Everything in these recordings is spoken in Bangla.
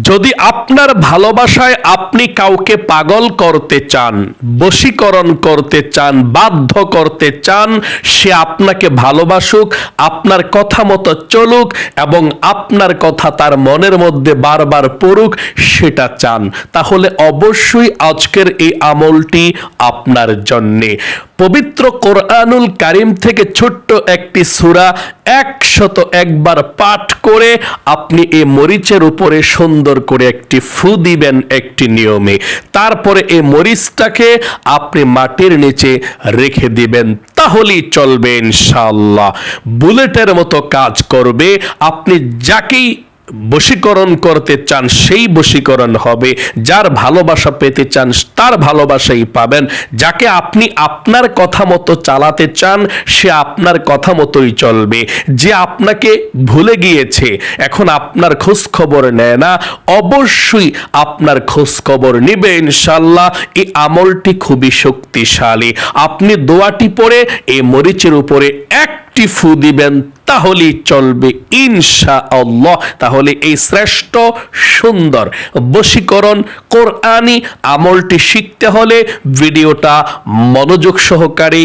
যদি আপনার ভালোবাসায় আপনি কাউকে পাগল করতে চান, বশীকরণ করতে চান, বাধ্য করতে চান, সে আপনাকে ভালোবাসুক, আপনার কথা মতো চলুক এবং আপনার কথা তার মনের মধ্যে বারবার পড়ুক, সেটা চান। তাহলে অবশ্যই আজকের এই আমলটি আপনার জন্যে। পবিত্র কোরআনুল কারিম থেকে ছোট্ট একটি সূরা একশত একবার পাঠ করে আপনি এই মরিচের উপরে সুন্দর করে একটি ফু দিবেন একটি নিয়মে। তারপরে এই মরিচটাকে আপনি মাটির নিচে রেখে দিবেন। তাহলেই চলবে ইনশাআল্লাহ। বুলেটের মতো কাজ করবে। আপনি যাকেই বশীকরণ করতে চান, সেই বশীকরণ হবে। যার ভালোবাসা পেতে চান, তার ভালোবাসাই পাবেন। যাকে আপনি আপনার কথা মতো চালাতে চান, সে আপনার কথা মতোই চলবে। যে আপনাকে ভুলে গিয়েছে, এখন আপনার খোঁজ খবর নেয় না। অবশ্যই আপনার খোঁজ খবর নিবে ইনশাল্লাহ এই আমলটি খুবই শক্তিশালী। আপনি দোয়াটি পরে এই মরিচের উপরে একটি ফু দিবেন তাহলেই চলবে ইনশা আল্লাহ তাহলে এই শ্রেষ্ঠ, সুন্দর বশীকরণ কোরআনি আমলটি শিখতে হলে ভিডিওটা মনোযোগ সহকারে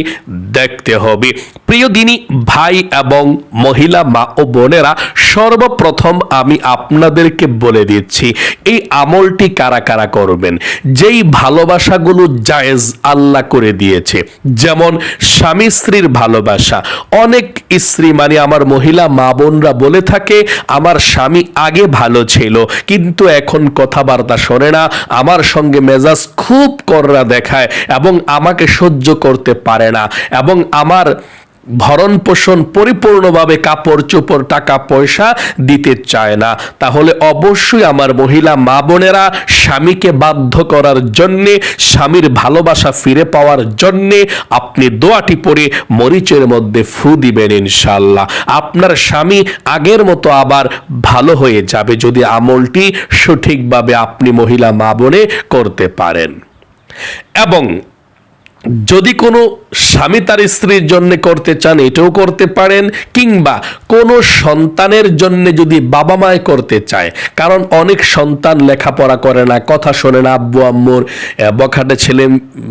দেখতে হবে। প্রিয় দিনী, ভাই এবং মহিলা, মা ও বোনেরা, সর্বপ্রথম আমি আপনাদেরকে বলে দিচ্ছি, এই আমলটি কারা কারা করবেন? যেই ভালোবাসাগুলো জায়েজ আল্লাহ করে দিয়েছে। যেমন স্বামী স্ত্রীর ভালোবাসা। অনেক স্ত্রী মানে আমার মহিলা মা বোনরা বলে থাকে, আমার স্বামী আগে ভালো ছিল, কিন্তু এখন কথাবার্তা শোনে না। আমার সঙ্গে মেজাজ খুব কররা দেখায় এবং আমাকে সহ্য করতে পারে না এবং আমার ভরণ পোষণ পরিপূর্ণভাবে কাপড় চোপড়, টাকা, পয়সা দিতে চায় না। তাহলে অবশ্যই আমার মহিলা মা বোনেরা স্বামীকে বাধ্য করার জন্যে, স্বামীর ভালোবাসা ফিরে পাওয়ার জন্যে আপনি দোয়াটি পরে মরিচের মধ্যে ফু দিবেন ইনশাল্লাহ আপনার স্বামী আগের মতো আবার ভালো হয়ে যাবে যদি আমলটি সঠিকভাবে আপনি মহিলা মা বোনে করতে পারেন। এবং যদি কোনো স্বামী তার স্ত্রীর জন্য করতে চান, এটাও করতে পারেন, কিংবা কোনো সন্তানের জন্য যদি বাবা মায় করতে চায়, কারণ অনেক সন্তান লেখাপড়া করে না, কথা শোনে না, আব্বু, আম্মুর বখাটে ছেলে,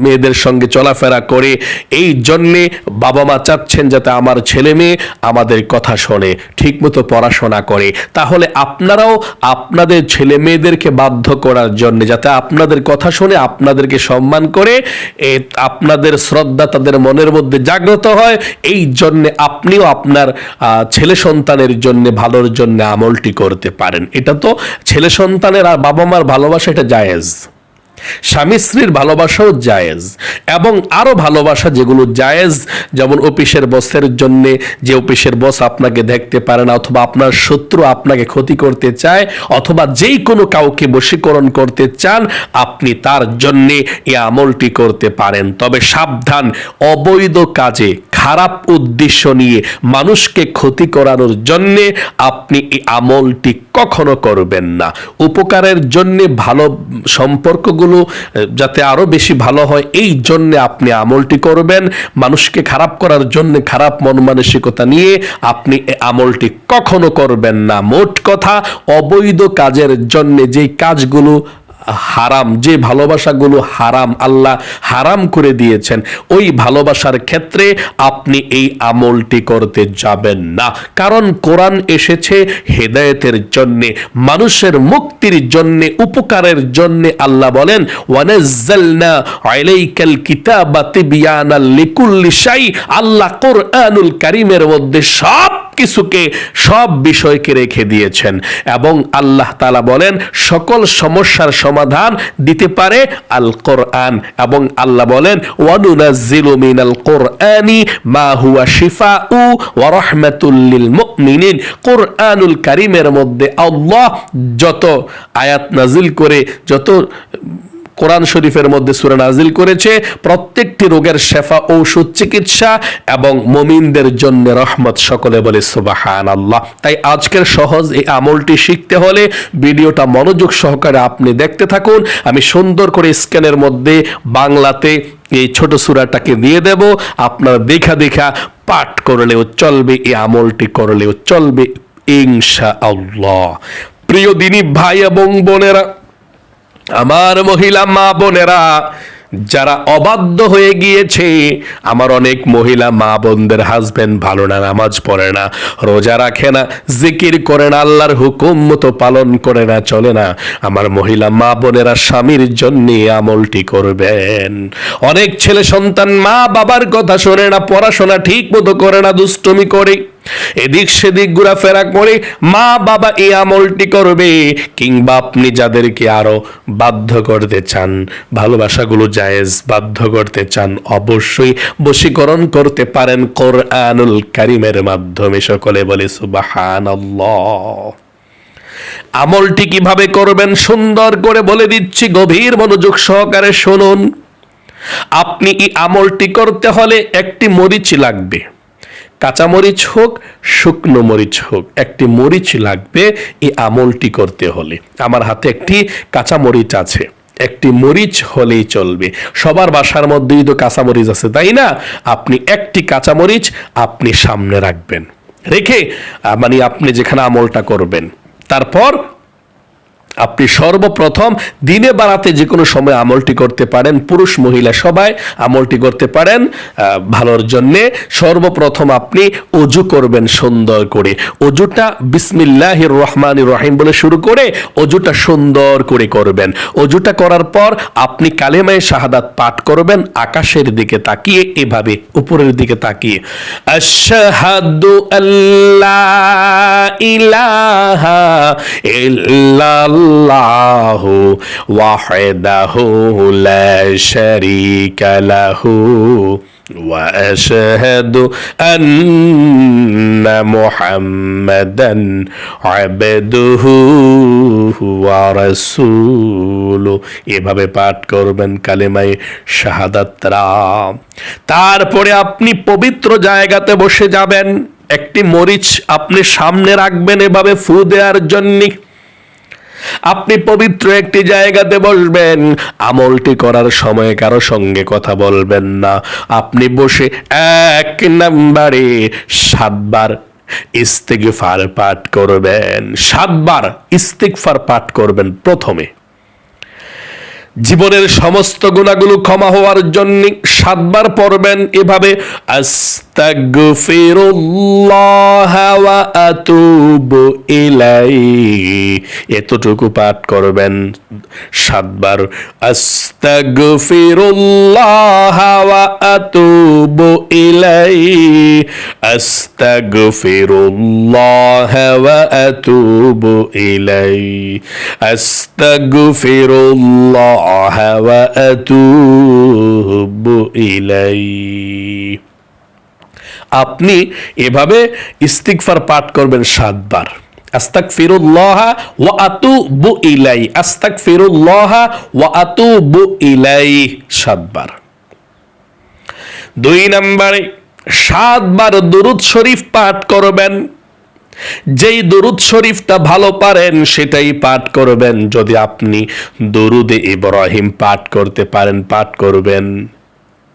মেয়েদের সঙ্গে চলাফেরা করে, এই জন্যে বাবা মা চাচ্ছেন যাতে আমার ছেলে মেয়ে আমাদের কথা শোনে, ঠিকমতো পড়াশোনা করে। তাহলে আপনারাও আপনাদের ছেলে মেয়েদেরকে বাধ্য করার জন্য, যাতে আপনাদের কথা শুনে, আপনাদেরকে সম্মান করে আপনাদের শ্রদ্ধা তাদের মনের মধ্যে জাগ্রত হয়, এই জন্যে আপনিও আপনার ছেলে সন্তানের জন্য ভালোর জন্য আমলটি করতে পারেন। এটা তো ছেলে সন্তানের আর বাবা মার ভালোবাসা, এটা জায়েজ। স্বামী স্ত্রীর ভালোবাসাও জায়েজ এবং আরও ভালোবাসা যেগুলো জায়েজ, যেমন অফিসের বসের জন্য যে অফিসের বস আপনাকে দেখতে পারে না অথবা আপনার শত্রু আপনাকে ক্ষতি করতে চায় অথবা যেই কোনো কাউকে বশীকরণ করতে চান, আপনি তার জন্য এই আমলটি করতে পারেন। তবে সাবধান, অবৈধ কাজে খারাপ উদ্দেশ্য নিয়ে মানুষকে ক্ষতি করানোর জন্যে আপনি এই আমলটি কখনো করবেন না। উপকারের জন্যে ভালো সম্পর্কগুলো আহ, যাতে আরও বেশি ভালো হয় এই জন্যে আপনি আমলটি করবেন। মানুষকে খারাপ করার জন্য খারাপ মন মানসিকতা নিয়ে আপনি আমলটি কখনো করবেন না। মোট কথা অবৈধ কাজের জন্য যেই কাজগুলো হারাম, যে ভালোবাসাগুলো হারাম, আল্লাহ হারাম করে দিয়েছেন, ওই ভালোবাসার ক্ষেত্রে আপনি এই আমলটি করতে যাবেন না। কারণ কোরআন এসেছে হেদায়েতের জন্য, মানুষের মুক্তির জন্য, উপকারের জন্য আল্লাহ বলেন, ওয়ানাজ্জালনা আলাইকাল কিতাবা তিবয়ানাল লিকুল্লি শাই আল্লাহ কোরআনুল কারীমের মধ্যে সব কিছুকে সব বিষয়কে রেখে দিয়েছেন। এবং আল্লাহ তালা বলেন, সকল সমস্যার সমাধান দিতে পারে আল কোরআন এবং আল্লাহ বলেন, ওয়ানুনাজ্জিলু মিনাল কোরআনি মা হুয়া শিফাউ ওয়া রাহমাতুল লিল মুমিনিন। কোরআনুল কারীমের মধ্যে আল্লাহ যত আয়াত নাজিল করে, যত কোরআন শরীফের মধ্যে সুরা নাজিল করেছে, প্রত্যেকটি রোগের শেফা, ঔষধ, চিকিৎসা এবং মমিনদের জন্য রহমত সকলে বলে সুবাহান আল্লাহ তাই আজকের সহজ এই আমলটি শিখতে হলে ভিডিওটা মনোযোগ সহকারে আপনি দেখতে থাকুন। আমি সুন্দর করে স্ক্যানের মধ্যে বাংলাতে এই ছোট সুরাটাকে দিয়ে দেব। আপনার দেখা দেখা পাঠ করলেও চলবে, এই আমলটি করলেও চলবে ইনশা আল্লাহ প্রিয় দিনী ভাই এবং বোনেরা আমার মহিলা মা বোনেরা, যারা অবাধ্য হয়ে গিয়েছে, আমার অনেক মহিলা মা বোনদের হাজবেন্ড ভালো না, নামাজ পড়ে না, রোজা রাখে না, জিকির করে না, আল্লাহর হুকুম মতো পালন করে না, চলে না। আমার মহিলা মা বোনেরা স্বামীর জন্য আমলটি করবেন। অনেক ছেলে সন্তান মা বাবার কথা শোনে না, পড়াশোনা ঠিক মতো করে না, দুষ্টমি করে। এদিক সেদিক ঘোরাফেরা করে মা বাবা এই আমলটি করবে, কিংবা আপনি যাদেরকে আরও বাধ্য করতে চান, ভালোবাসাগুলো জায়েজ বাধ্য করতে চান, অবশ্যই বশীকরণ করতে পারেন কোরআনুল কারিমের মাধ্যমে। সকলে বলে, সুবাহানাল্লাহ। আমলটি কীভাবে করবেন সুন্দর করে বলে দিচ্ছি, গভীর মনোযোগ সহকারে শুনুন। আপনি এই আমলটি করতে হলে একটি মরিচ লাগবে। কাঁচা মরিচ হোক, শুকনো মরিচ হোক, একটি মরিচ লাগবে এই আমলটি করতে হলে। আমার হাতে একটি কাঁচা মরিচ আছে। একটি মরিচ হলেই চলবে। সবার বাসার মধ্যেই তো কাঁচা মরিচ আছে, তাই না? আপনি একটি কাঁচা মরিচ আপনি সামনে রাখবেন। রেখে মানে আপনি যেখানে আমলটা করবেন। তারপর আপনি সর্বপ্রথম দিনে বাড়াতে যে কোনো সময় আমলটি করতে পারেন, পুরুষ, মহিলা সবাই আমলটি করতে পারেন ভালোর জন্যে। সর্বপ্রথম আপনি অজু করবেন সুন্দর করে। অজুটা বিসমিল্লাহ রহমান রহিম বলে শুরু করে অজুটা সুন্দর করে করবেন। অজুটা করার পর আপনি কালেমায় শাহাদাত পাঠ করবেন, আকাশের দিকে তাকিয়ে, এভাবে উপরের দিকে তাকিয়ে। আশহাদু আল্লাহ ইলাহা ওয়াহদাহু লা শারীকা লাহু واشهد ان محمدا عبده ورسوله এভাবে পাঠ করবেন কালেমায় শাহাদাতরা তারপরে আপনি পবিত্র জায়গাতে বসে যাবেন একটি মরিচ আপনি সামনে রাখবেন এভাবে ফু দেওয়ার জন্যে আপনি পবিত্র একটি জায়গাতে বসবেন। আমলটি করার সময় কারও সঙ্গে কথা বলবেন না। আপনি বসে এক নাম্বারে সাতবার ইস্তিগফার পাঠ করবেন। সাতবার ইস্তিগফার পাঠ করবেন প্রথমে। জীবনের সমস্ত গুণাগুলো ক্ষমা হওয়ার জন্য সাতবার পড়বেন এভাবে এতটুকু পাঠ করবেন সাতবার, আস্তাগফিরুল্লাহ ওয়া ওয়া আতুবু ইলাইহি আপনি এভাবে ইস্তিগফার পাঠ করবেন সাতবার। আস্তাক ফিরুল্লাহ ওয়া আতুবু ইলাই আস্তাক ফিরুল্লাহ ওয়া আতুবু ইলাই সাতবার। দুই নম্বরে সাতবার দুরুদ শরীফ পাঠ করবেন। যেই দরুদ শরীফটা ভালো পারেন, সেটাই পাঠ করবেন। যদি আপনি দরুদে ইব্রাহিম পাঠ করতে পারেন, পাঠ করবেন।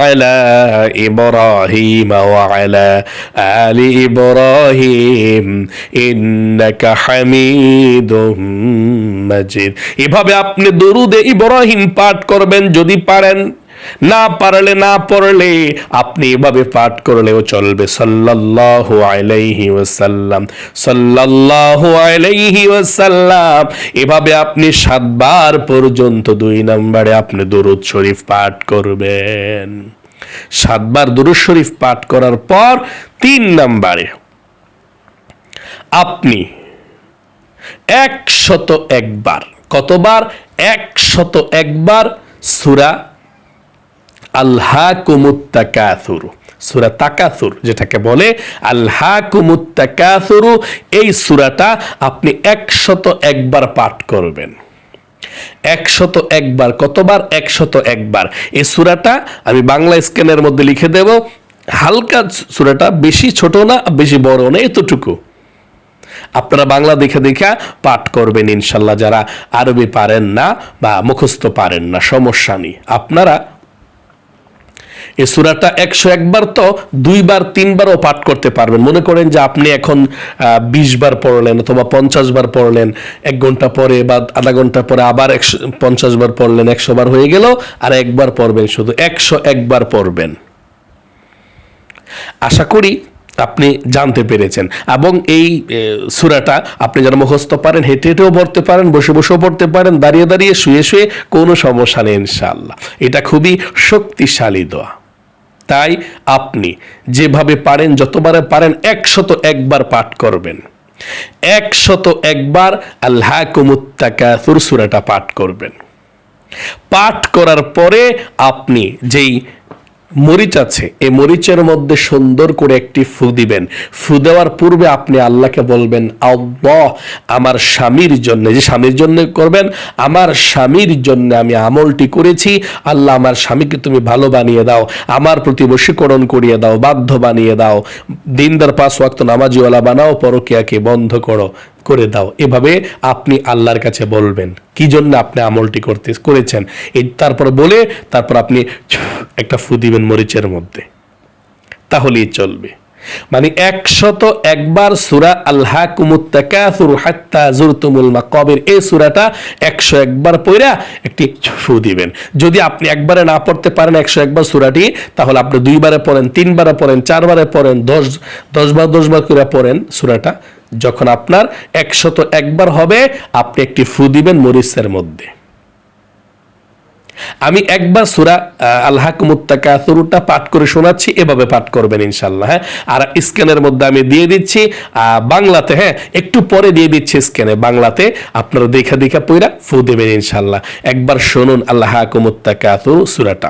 আলা ইব্রাহিম ওয়া আলা آل إبراهيم إنك حميد مجيد এভাবে আপনি দরুদে ইব্রাহিম পাঠ করবেন যদি পারেন না পারলে, না পড়লে আপনি এভাবে পাঠ করলেও চলবে। সাল্লাল্লাহু আলাইহি ওয়াসাল্লাম, সাল্লাল্লাহু আলাইহি ওয়াসাল্লাম, এভাবে আপনি সাতবার পর্যন্ত দুই নম্বরে আপনি দরুদ শরীফ পাঠ করবেন। সাতবার দুরুদ শরীফ পাঠ করার পর তিন নম্বরে আপনি একশত একবার, কতবার? একশত একবার সুরা আল্হা কুমুত্তাকাথুর সুরা তাকাথুর যেটাকে বলে আল্হা কুমুত্তাকাথুরু এই সুরাটা আপনি একশত একবার পাঠ করবেন। একশত একবার, কতবার? একশত একবার। এই সুরাটা আমি বাংলা স্ক্যানের মধ্যে লিখে দেব, হালকা সুরাটা, বেশি ছোট না, বেশি বড় না, এতটুকু। আপনারা বাংলা দেখে দেখা পাঠ করবেন ইনশাল্লাহ, যারা আরবি পারেন না বা মুখস্থ পারেন না, সমস্যা নেই। আপনারা এই সুরাটা একশো একবার তো দুইবার, তিনবারও পাঠ করতে পারবেন। মনে করেন যে আপনি এখন বিশ বার পড়লেন অথবা পঞ্চাশ বার পড়লেন, এক ঘণ্টা পরে বা আধা ঘণ্টা পরে আবার একশো পঞ্চাশ বার পড়লেন, একশো বার হয়ে গেল আর একবার পড়বেন শুধু। একশো একবার পড়বেন। আশা করি আপনি জানতে পেরেছেন। এবং এই সূরাটা আপনি যারা মুখস্থ পারেন, হেঁটে হেঁটেও পড়তে পারেন, বসে বসেও পড়তে পারেন, দাঁড়িয়ে দাঁড়িয়ে শুয়ে শুয়ে কোনো সমস্যা নেই ইনশাআল্লাহ। এটা খুবই শক্তিশালী দোয়া। তাই আপনি যেভাবে পারেন, যতবারে পারেন, একশত একবার পাঠ করবেন। একশত একবার আল্লাহ কুমুত্তাকাসুর পাঠ করবেন। পাঠ করার পরে আপনি যেই মরিচ আছে, এই মরিচের মধ্যে সুন্দর করে একটি ফু দিবেন। ফু দেওয়ার পূর্বে আপনি আল্লাহকে বলবেন, আল্লাহ, আমার স্বামীর জন্য যে স্বামীর জন্য করবেন, আমার স্বামীর জন্য আমি আমলটি করেছি। আল্লাহ, আমার স্বামীকে তুমি ভালো বানিয়ে দাও, আমার প্রতি বশীকরণ করিয়ে দাও, বাধ্য বানিয়ে দাও। দিনদার পাঁচ ওয়াক্ত নামাজিওয়ালা বানাও, পরকিয়াকে বন্ধ করো। করে দাও। এভাবে আপনি আল্লাহর কাছে বলবেন। কি জন্য আপনি আমলটি করতে করেছেন? এই তারপর বলে তারপর আপনি একটা ফু দিবেন মরিচের মধ্যে। তাহলেই চলবে। মানে একশত একবার সুরা আল্লাহ কুমুত্তাকাসুর হাত্তা জুরতুমুল মাকাবির, এই সুরাটা একশো একবার পড়া একটি ফু দিবেন। যদি আপনি একবারে না পড়তে পারেন একশো একবার সুরাটি, তাহলে আপনি দুইবারে পড়েন, তিনবারে পড়েন, চারবারে পড়েন, দশ দশবার দশবার করে পড়েন সুরাটা। যখন আপনার একশত একবার হবে, আপনি একটি ফু দিবেন মরিচের মধ্যে। আমি একবার সুরা আল্লাহ কুমুত্তাকা সুরুটা পাঠ করে শোনাচ্ছি, এভাবে পাঠ করবেন ইনশাল্লাহ হ্যাঁ? আর স্ক্যানের মধ্যে আমি দিয়ে দিচ্ছি বাংলাতে হ্যাঁ? একটু পরে দিয়ে দিচ্ছি স্ক্যানে, বাংলাতে। আপনারা দেখা দেখা পইরা ফু দেবেন ইনশাল্লাহ একবার শুনুন আল্লাহ কুমুত্তাকা সুরাটা।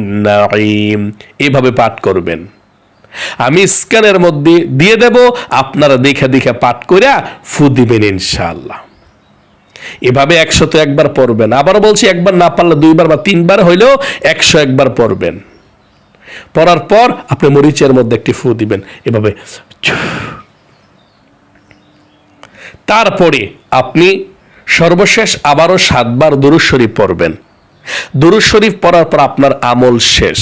নাঈম, এভাবে পাঠ করবেন। আমি স্ক্যানের মধ্যে দিয়ে দেব, আপনারা দেখে দেখে পাঠ করে ফু দিবেন ইনশাআল্লাহ। এভাবে একশত একবার পড়বেন। আবার বলছি, একবার না পারলে দুইবার বা তিনবার হইলেও একশো একবার পড়বেন। পড়ার পর আপনি মরিচের মধ্যে একটি ফু দিবেন, এভাবে তারপরে আপনি সর্বশেষ আবারও সাতবার দুরুশ্বরী পড়বেন। দুরুজ শরীফ পড়ার পর আপনার আমল শেষ।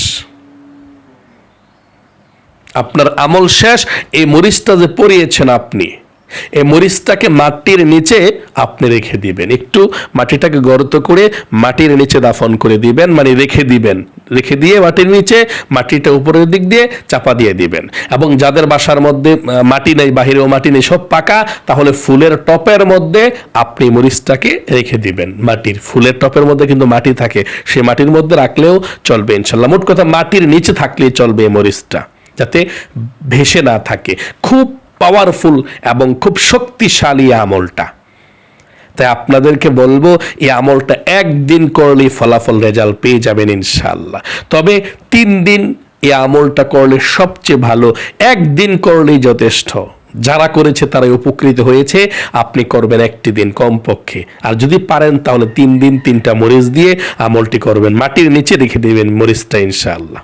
আপনার আমল শেষ, এই মরিচটা যে পড়িয়েছেন আপনি এই মরিচটাকে মাটির নিচে আপনি রেখে দিবেন। একটু মাটিটাকে গর্ত করে মাটির নিচে দাফন করে দিবেন মানে রেখে দিবেন। রেখে দিয়ে মাটির নিচে মাটিটা উপরের দিক দিয়ে চাপা দিয়ে দিবেন। এবং যাদের বাসার মধ্যে মাটি নেই, বাহিরেও মাটি নেই, সব পাকা, তাহলে ফুলের টপের মধ্যে আপনি মরিচটাকে রেখে দিবেন মাটির। ফুলের টপের মধ্যে কিন্তু মাটি থাকে, সে মাটির মধ্যে রাখলেও চলবে ইনশাল্লাহ। মোট কথা, মাটির নিচে থাকলেই চলবে মরিচটা, যাতে ভেসে না থাকে। খুব পাওয়ারফুল এবং খুব শক্তিশালী আমলটা। তাই আপনাদেরকে বলব, এই আমলটা একদিন করলেই ফলাফল রেজাল্ট পেয়ে যাবেন ইনশাল্লাহ তবে তিন দিন এই আমলটা করলে সবচেয়ে ভালো, একদিন করলেই যথেষ্ট। যারা করেছে তারাই উপকৃত হয়েছে, আপনি করবেন একটি দিন কমপক্ষে। আর যদি পারেন তাহলে তিন দিন তিনটা মরিচ দিয়ে আমলটি করবেন। মাটির নিচে রেখে দেবেন মরিচটা ইনশাআল্লাহ।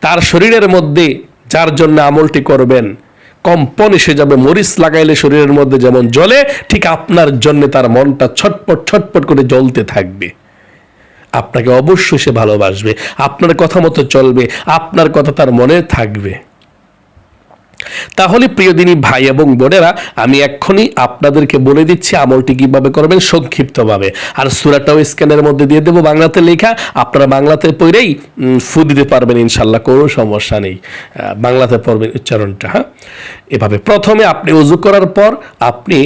তার শরীরের মধ্যে যার জন্য আমলটি করবেন কম্পন এসে যাবে, মরিচ লাগাইলে শরীরের মধ্যে যেমন জ্বলে, ঠিক আপনার জন্য তার মনটা ছটপট ছটপট করে জ্বলতে থাকবে। আপনাকে অবশ্যই সে ভালোবাসবে। আপনার কথা মতো চলবে, আপনার কথা তার মনে থাকবে। তাহলে প্রিয় দিনী ভাই এবং বোনেরা, আমি এক্ষুনি আপনাদেরকে বলে দিচ্ছি আমলটি কীভাবে করবেন সংক্ষিপ্তভাবে। আর সুরাটাও স্ক্যানের মধ্যে দিয়ে দেবো বাংলাতে লেখা। আপনারা বাংলাতে পড়েই ফু দিতে পারবেন ইনশাল্লাহ, কোনো সমস্যা নেই। বাংলাতে পড়বেন উচ্চারণটা হ্যাঁ? এভাবে প্রথমে আপনি উজু করার পর আপনি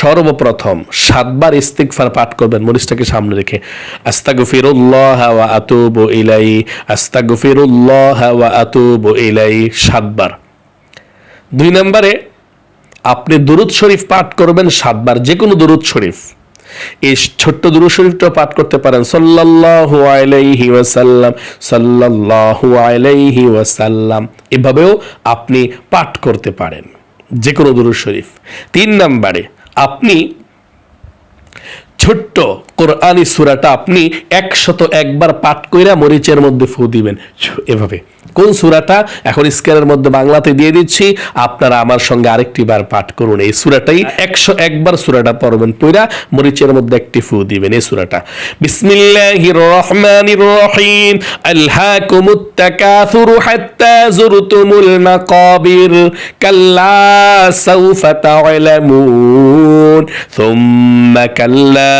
সর্বপ্রথম সাতবার ইস্তিগফার পাঠ করবেন, মরিচটাকে সামনে রেখে। আস্তাগফিরুল্লাহ ওয়া আতুবু ইলাই আস্তাগফিরুল্লাহ ওয়া আতুবু ইলাই সাতবার। দুই নম্বরে, আপনি দুরুদ শরীফ পাঠ করবেন সাতবার যে কোনো দুরুদ শরীফ। এই ছোট্ট দুরুদ শরীফটা পাঠ করতে পারেন। সাল্লাল্লাহু আলাইহি ওয়াসাল্লাম, সাল্লাল্লাহু আলাইহি ওয়াসাল্লাম। এভাবেও আপনি পাঠ করতে পারেন যে কোনো দুরুদ শরীফ। তিন নম্বরে, আপনি ছোট্ট কোরআনি সুরাটা আপনি একশত একবার পাঠ কইরা মরিচের মধ্যে ফু দিবেন। এভাবে। কোন সুরাটা? এখন স্ক্যানের মধ্যে বাংলাতে দিয়ে দিচ্ছি। আপনারা আমার সঙ্গে আরেকটি বার পাঠ করুন। এই সুরাটাই একশো একবার সুরাটা পড়বেন পইরা মরিচের মধ্যে একটি ফু দিবেন। এই সুরাটা। বিসমিল্লাহির রহমানির রহিম। আলহাকুমুত তাকাসুরু হাত্তা যুরতুমুল মাকাবির। কাল্লা সাউফা তা'লামুন কাল্লা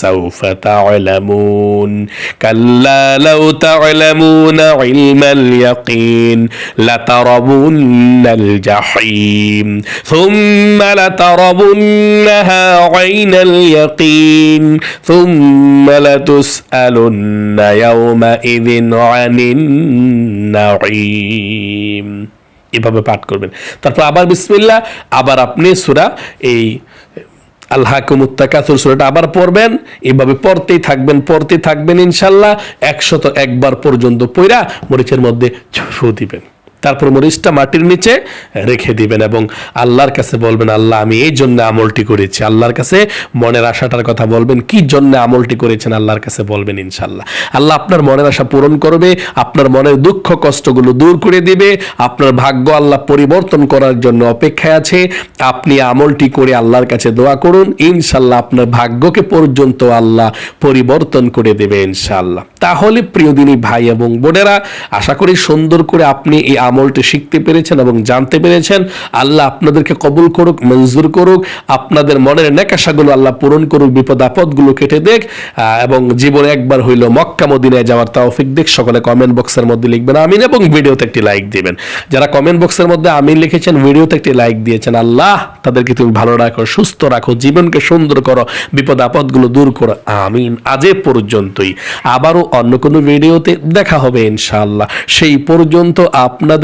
সাউফা তা'লামুন কাল্লা লাউ তা'লামুনা ইলমাল ইয়াকিন লাতারাবুন্নাল জাহিম সুম্মা লাতারাবুন্নাহা আইনাল ইয়াকিন সুম্মা লাতুসআলুন্না ইয়াওমাইযিন আনিন নাঈম এভাবে পাঠ করবেন। তারপর আবার বিসমিল্লাহ, আবার আপনি সূরা এই আল্লাহ সুরাটা আবার পড়বেন। এভাবে পড়তেই থাকবেন পড়তে থাকবেন ইনশাল্লাহ একশত একবার পর্যন্ত পইরা মরিচের মধ্যে ছু দিবেন। তারপর মরিচটা মাটির নিচে রেখে দিবেন এবং আল্লাহর কাছে বলবেন, আল্লাহ, আমি এই জন্য আমলটি করেছি। আল্লাহর কাছে মনের আশাটার কথা বলবেন, কি জন্য আমলটি করেছেন? আল্লাহর কাছে বলবেন ইনশাল্লাহ আল্লাহ আপনার মনের আশা পূরণ করবে, আপনার মনের দুঃখ, কষ্টগুলো দূর করে দিবে, আপনার ভাগ্য আল্লাহ পরিবর্তন করার জন্য অপেক্ষায় আছে। আপনি আমলটি করে আল্লাহর কাছে দোয়া করুন ইনশাল্লাহ আপনার ভাগ্যকে পর্যন্ত আল্লাহ পরিবর্তন করে দেবে ইনশাল্লাহ তাহলে প্রিয় দিনী ভাই এবং বোনেরা, আশা করি সুন্দর করে আপনি এই আমলটি শিখতে পেরেছেন এবং জানতে পেরেছেন, আল্লাহ আপনাদেরকে কবুল করুক, মঞ্জুর করুক, আপনাদের মনের নেকাশাগুলো আল্লাহ পূরণ করুক, বিপদ আপদগুলো কেটে দেখ এবং জীবনে একবার হইল মক্কা মদিনায় যাওয়ার তৌফিক দেখ। সকলে কমেন্ট বক্সের মধ্যে লিখবেন আমিন এবং ভিডিওতে একটি লাইক দিবেন। যারা কমেন্ট বক্সের মধ্যে আমিন লিখেছেন, ভিডিওতে একটি লাইক দিয়েছেন, আল্লাহ তাদেরকে তুমি ভালো রাখো, সুস্থ রাখো, জীবনকে সুন্দর করো, বিপদ আপদগুলো দূর করো। আমিন আজ পর্যন্তই। আবারও অন্য কোনো ভিডিওতে দেখা হবে ইনশাআল্লাহ। সেই পর্যন্ত আপনাদের